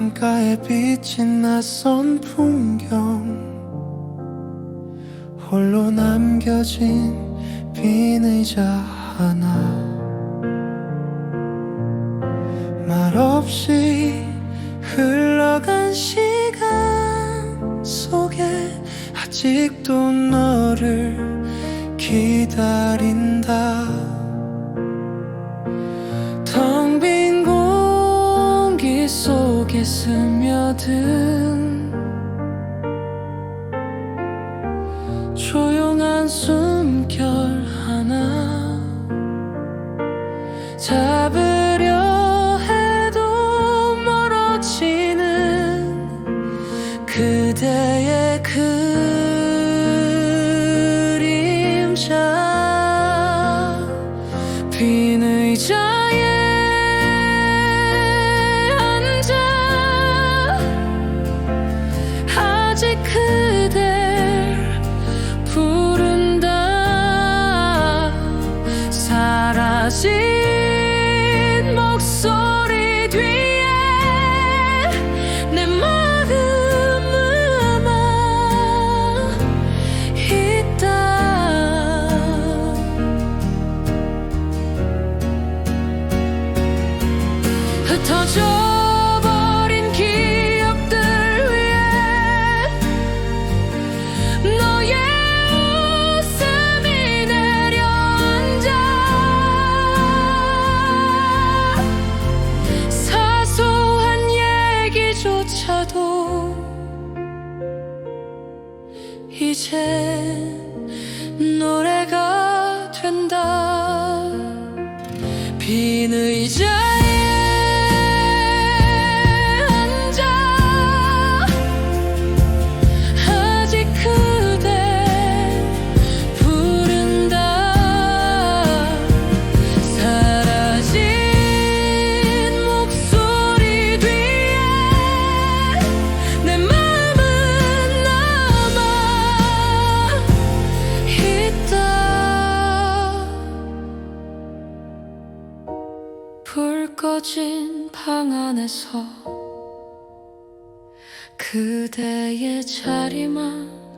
창가에 비친 낯선 풍경. 홀로 남겨진 빈 의자 하나. 말없이 흘러간 시간 속에 아직도 너를 기다린다 속에 스며든 조용한 숨결 하나 잡으려 해도 멀어지는 그대의 그림자 빈 의자 그댈 부른다. 사라진 목소리 뒤에 내 마음 남아 있다. 흩어져 조차도 이제 노래가 된다. 빈 의자에 꺼진 방 안에서 그대의 자리만